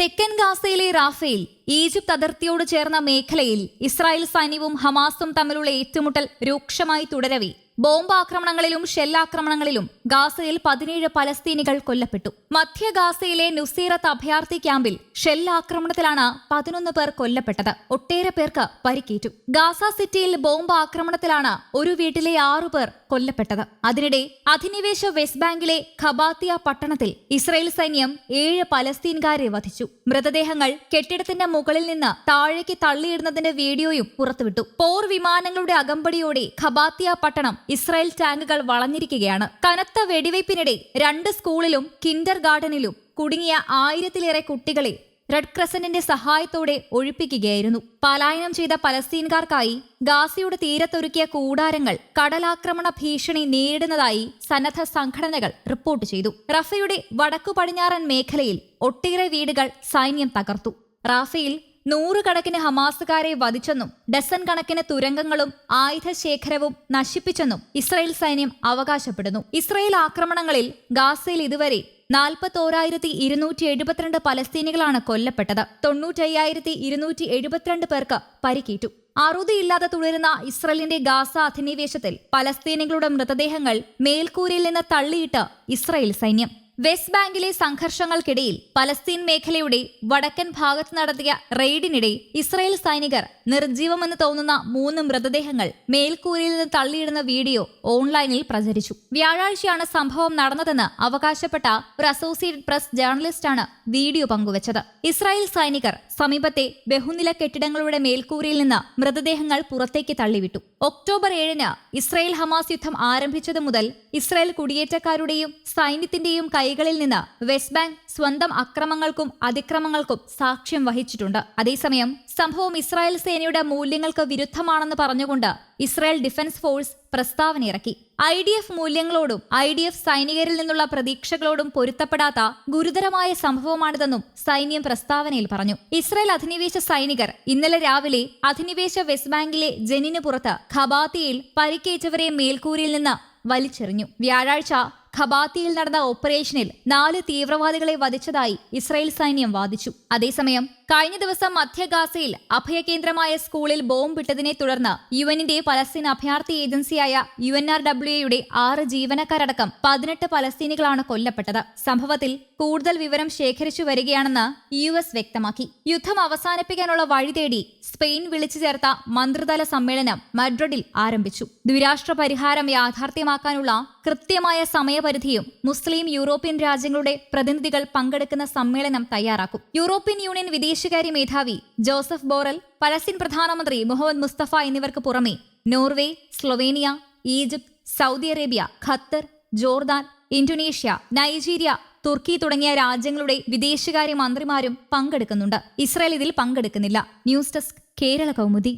തെക്കൻ ഗാസയിലെ Rafale Egypt അതിർത്തിയോട് ചേർന്ന മേഖലയിൽ ഇസ്രായേൽ സൈന്യവും ഹമാസും തമ്മിലുള്ള ഏറ്റുമുട്ടൽ രൂക്ഷമായി തുടരവെ. ബോംബ് ആക്രമണങ്ങളിലും ഷെല്ലാക്രമണങ്ങളിലും ഗാസയിൽ പതിനേഴ് പലസ്തീനികൾ കൊല്ലപ്പെട്ടു. മധ്യ ഗാസയിലെ നുസീറത്ത് അഭയാർത്ഥി ക്യാമ്പിൽ ഷെല്ലാക്രമണത്തിലാണ് പതിനൊന്ന് പേർ കൊല്ലപ്പെട്ടത്. ഒട്ടേറെ പേർക്ക് പരിക്കേറ്റു. ഗാസ സിറ്റിയിൽ ബോംബ് ആക്രമണത്തിലാണ് ഒരു വീട്ടിലെ ആറു പേർ കൊല്ലപ്പെട്ടത്. അതിനിടെ അധിനിവേശ വെസ്റ്റ് ബാങ്കിലെ ഖബാത്തിയ പട്ടണത്തിൽ ഇസ്രയേൽ സൈന്യം ഏഴ് പലസ്തീൻകാരെ വധിച്ചു. മൃതദേഹങ്ങൾ കെട്ടിടത്തിന്റെ മുകളിൽ നിന്ന് താഴേക്ക് തള്ളിയിടുന്നതിന്റെ വീഡിയോയും പുറത്തുവിട്ടു. പോർ വിമാനങ്ങളുടെ അകമ്പടിയോടെ ഖബാത്തിയ പട്ടണം ഇസ്രായേൽ ടാങ്കുകൾ വളഞ്ഞിരിക്കുകയാണ്. കനത്ത വെടിവയ്പ്പിനിടെ രണ്ട് സ്കൂളിലും കിൻഡർ ഗാർഡനിലും കുടുങ്ങിയ ആയിരത്തിലേറെ കുട്ടികളെ റെഡ് ക്രസന്റിന്റെ സഹായത്തോടെ ഒഴിപ്പിക്കുകയായിരുന്നു. പലായനം ചെയ്ത പലസ്തീൻകാർക്കായി ഗാസയുടെ തീരത്തൊരുക്കിയ കൂടാരങ്ങൾ കടലാക്രമണ ഭീഷണി നേരിടുന്നതായി സന്നദ്ധ സംഘടനകൾ റിപ്പോർട്ട് ചെയ്തു. റഫയുടെ വടക്കു പടിഞ്ഞാറൻ മേഖലയിൽ ഒട്ടേറെ വീടുകൾ സൈന്യം തകർത്തു. റാഫയിൽ നൂറുകണക്കിന് ഹമാസുകാരെ വധിച്ചെന്നും ഡസൻ കണക്കിന് തുരങ്കങ്ങളും ആയുധശേഖരവും നശിപ്പിച്ചെന്നും ഇസ്രായേൽ സൈന്യം അവകാശപ്പെടുന്നു. ഇസ്രായേൽ ആക്രമണങ്ങളിൽ ഗാസയിൽ ഇതുവരെ നാൽപ്പത്തോരായിരത്തി ഇരുന്നൂറ്റി എഴുപത്തിരണ്ട് പലസ്തീനികളാണ് കൊല്ലപ്പെട്ടത്. തൊണ്ണൂറ്റയ്യായിരത്തി ഇരുന്നൂറ്റി എഴുപത്തിരണ്ട് പേർക്ക് പരിക്കേറ്റു. അറുതിയില്ലാതെ തുടരുന്ന ഇസ്രയേലിന്റെ ഗാസ അധിനിവേശത്തിൽ പലസ്തീനികളുടെ മൃതദേഹങ്ങൾ മേൽക്കൂരയിൽ നിന്ന് തള്ളിയിട്ട് ഇസ്രയേൽ സൈന്യം. വെസ്റ്റ് ബാങ്കിലെ സംഘർഷങ്ങൾക്കിടയിൽ പലസ്തീൻ മേഖലയുടെ വടക്കൻ ഭാഗത്ത് നടത്തിയ റെയ്ഡിനിടെ ഇസ്രായേൽ സൈനികർ നിർജീവമെന്ന് തോന്നുന്ന മൂന്ന് മൃതദേഹങ്ങൾ മേൽക്കൂരയിൽ നിന്ന് തള്ളിയിടുന്ന വീഡിയോ ഓൺലൈനിൽ പ്രചരിച്ചു. വ്യാഴാഴ്ചയാണ് സംഭവം നടന്നതെന്ന് അവകാശപ്പെട്ട ഒരു അസോസിയേറ്റഡ് പ്രസ് ജേർണലിസ്റ്റാണ് വീഡിയോ പങ്കുവച്ചത്. ഇസ്രായേൽ സൈനികർ സമീപത്തെ ബഹുനില കെട്ടിടങ്ങളുടെ മേൽക്കൂരയിൽ നിന്ന് മൃതദേഹങ്ങൾ പുറത്തേക്ക് തള്ളിവിട്ടു. ഒക്ടോബർ ഏഴിന് ഇസ്രായേൽ ഹമാസ് യുദ്ധം ആരംഭിച്ചതു മുതൽ ഇസ്രായേൽ കുടിയേറ്റക്കാരുടെയും സൈന്യത്തിന്റെയും കൈകളിൽ നിന്ന് വെസ്റ്റ് ബാങ്ക് സ്വന്തം അക്രമങ്ങൾക്കും അതിക്രമങ്ങൾക്കും സാക്ഷ്യം വഹിച്ചിട്ടുണ്ട്. അതേസമയം സംഭവം ഇസ്രായേൽ സേനയുടെ മൂല്യങ്ങൾക്ക് വിരുദ്ധമാണെന്ന് പറഞ്ഞുകൊണ്ട് ഇസ്രായേൽ ഡിഫൻസ് ഫോഴ്സ് പ്രസ്താവന ഇറക്കി. ഐ ഡി എഫ് മൂല്യങ്ങളോടും ഐ ഡി എഫ് സൈനികരിൽ നിന്നുള്ള പ്രതീക്ഷകളോടും പൊരുത്തപ്പെടാത്ത ഗുരുതരമായ സംഭവമാണിതെന്നും സൈന്യം പ്രസ്താവനയിൽ പറഞ്ഞു. ഇസ്രായേൽ അധിനിവേശ സൈനികർ ഇന്നലെ രാവിലെ അധിനിവേശ വെസ്റ്റ് ബാങ്കിലെ ജനിന് പുറത്ത് ഖബാത്തിയിൽ പരിക്കേറ്റവരെ മേൽക്കൂരിൽ നിന്ന് വലിച്ചെറിഞ്ഞു. വ്യാഴാഴ്ച ഖബാത്തിയിൽ നടന്ന ഓപ്പറേഷനിൽ നാല് തീവ്രവാദികളെ വധിച്ചതായി ഇസ്രായേൽ സൈന്യം വാദിച്ചു. അതേസമയം കഴിഞ്ഞ ദിവസം മധ്യഗാസയിൽ അഭയകേന്ദ്രമായ സ്കൂളിൽ ബോംബിട്ടതിനെ തുടർന്ന് യു എന്നിന്റെ പലസ്തീൻ അഭയാർത്ഥി ഏജൻസിയായ യു എൻ ആർ ഡബ്ല്യു എയുടെ ആറ് ജീവനക്കാരടക്കം പതിനെട്ട് പലസ്തീനികളാണ് കൊല്ലപ്പെട്ടത്. സംഭവത്തിൽ കൂടുതൽ വിവരം ശേഖരിച്ചു വരികയാണെന്ന് യു എസ് വ്യക്തമാക്കി. യുദ്ധം അവസാനിപ്പിക്കാനുള്ള വഴി തേടി സ്പെയിൻ വിളിച്ചു ചേർത്ത മന്ത്രിതല സമ്മേളനം മഡ്രിഡിൽ ആരംഭിച്ചു. ദ്വിരാഷ്ട്ര പരിഹാരം യാഥാർത്ഥ്യമാക്കാനുള്ള കൃത്യമായ സമയപരിധിയും മുസ്ലിം യൂറോപ്യൻ രാജ്യങ്ങളുടെ പ്രതിനിധികൾ പങ്കെടുക്കുന്ന സമ്മേളനം തയ്യാറാക്കും. യൂറോപ്യൻ യൂണിയൻ വിദേശകാര്യ മേധാവി ജോസഫ് ബോറൽ പലസ്തീൻ പ്രധാനമന്ത്രി മുഹമ്മദ് മുസ്തഫ എന്നിവർക്ക് പുറമെ Norway Slovenia Egypt Saudi Arabia Qatar Jordan Indonesia Nigeria തുർക്കി തുടങ്ങിയ രാജ്യങ്ങളുടെ വിദേശകാര്യ മന്ത്രിമാരും പങ്കെടുക്കുന്നുണ്ട്. ഇസ്രായേൽ ഇതിൽ പങ്കെടുക്കുന്നില്ല. News desk Kerala Kaumudi.